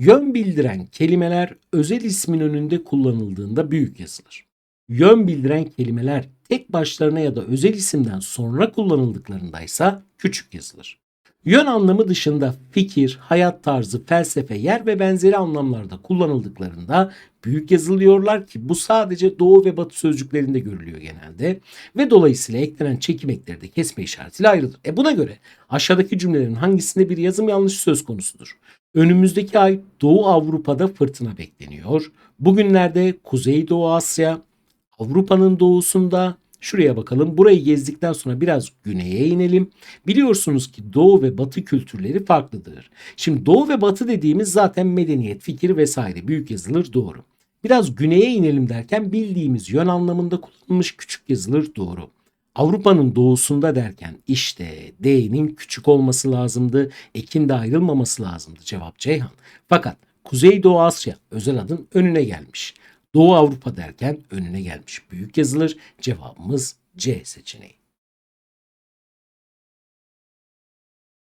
Yön bildiren kelimeler özel ismin önünde kullanıldığında büyük yazılır. Yön bildiren kelimeler tek başlarına ya da özel isimden sonra kullanıldıklarındaysa küçük yazılır. Yön anlamı dışında fikir, hayat tarzı, felsefe, yer ve benzeri anlamlarda kullanıldıklarında büyük yazılıyorlar ki bu sadece doğu ve batı sözcüklerinde görülüyor genelde ve dolayısıyla eklenen çekim ekleri de kesme işaretiyle ayrılır. E buna göre aşağıdaki cümlelerin hangisinde bir yazım yanlışı söz konusudur? Önümüzdeki ay Doğu Avrupa'da fırtına bekleniyor. Bugünlerde Kuzeydoğu Asya, Avrupa'nın doğusunda şuraya bakalım. Burayı gezdikten sonra biraz güneye inelim. Biliyorsunuz ki doğu ve batı kültürleri farklıdır. Şimdi doğu ve batı dediğimiz zaten medeniyet, fikir vesaire büyük yazılır doğru. Biraz güneye inelim derken bildiğimiz yön anlamında kullanılmış küçük yazılır doğru. Avrupa'nın doğusunda derken işte D'nin küçük olması lazımdı. Ekin de ayrılmaması lazımdı. Cevap Ceyhan. Fakat Kuzeydoğu Asya özel adın önüne gelmiş. Doğu Avrupa derken önüne gelmiş. Büyük yazılır. Cevabımız C seçeneği.